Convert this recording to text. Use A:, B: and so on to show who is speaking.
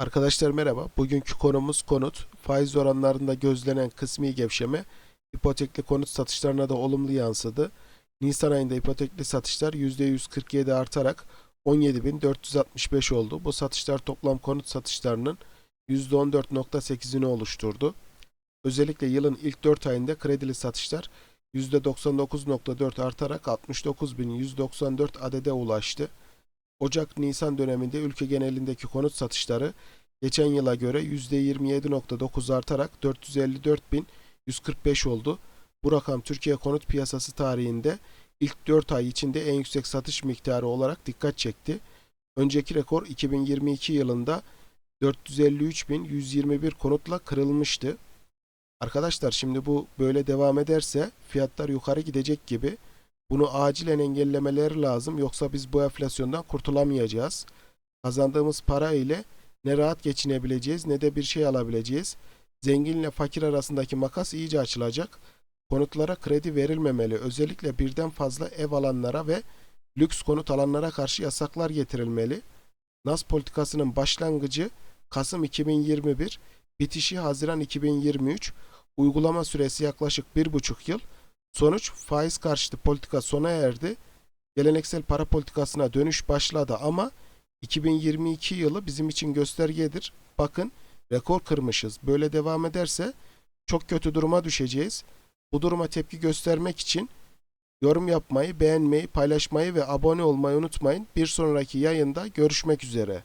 A: Arkadaşlar merhaba. Bugünkü konumuz konut. Faiz oranlarında gözlenen kısmi gevşeme ipotekli konut satışlarına da olumlu yansıdı. Nisan ayında ipotekli satışlar %147 artarak 17.465 oldu. Bu satışlar toplam konut satışlarının %14.8'ini oluşturdu. Özellikle yılın ilk 4 ayında kredili satışlar %99.4 artarak 69.194 adede ulaştı. Ocak-Nisan döneminde ülke genelindeki konut satışları geçen yıla göre %27.9 artarak 454.145 oldu. Bu rakam Türkiye konut piyasası tarihinde ilk 4 ay içinde en yüksek satış miktarı olarak dikkat çekti. Önceki rekor 2022 yılında 453.121 konutla kırılmıştı. Arkadaşlar şimdi bu böyle devam ederse fiyatlar yukarı gidecek gibi. Bunu acilen engellemeleri lazım yoksa biz bu enflasyondan kurtulamayacağız. Kazandığımız para ile ne rahat geçinebileceğiz ne de bir şey alabileceğiz. Zenginle fakir arasındaki makas iyice açılacak. Konutlara kredi verilmemeli. Özellikle birden fazla ev alanlara ve lüks konut alanlara karşı yasaklar getirilmeli. NAS politikasının başlangıcı Kasım 2021, bitişi Haziran 2023, uygulama süresi yaklaşık 1,5 yıl. Sonuç faiz karşıtı politika sona erdi. Geleneksel para politikasına dönüş başladı ama 2022 yılı bizim için göstergedir. Bakın rekor kırmışız. Böyle devam ederse çok kötü duruma düşeceğiz. Bu duruma tepki göstermek için yorum yapmayı, beğenmeyi, paylaşmayı ve abone olmayı unutmayın. Bir sonraki yayında görüşmek üzere.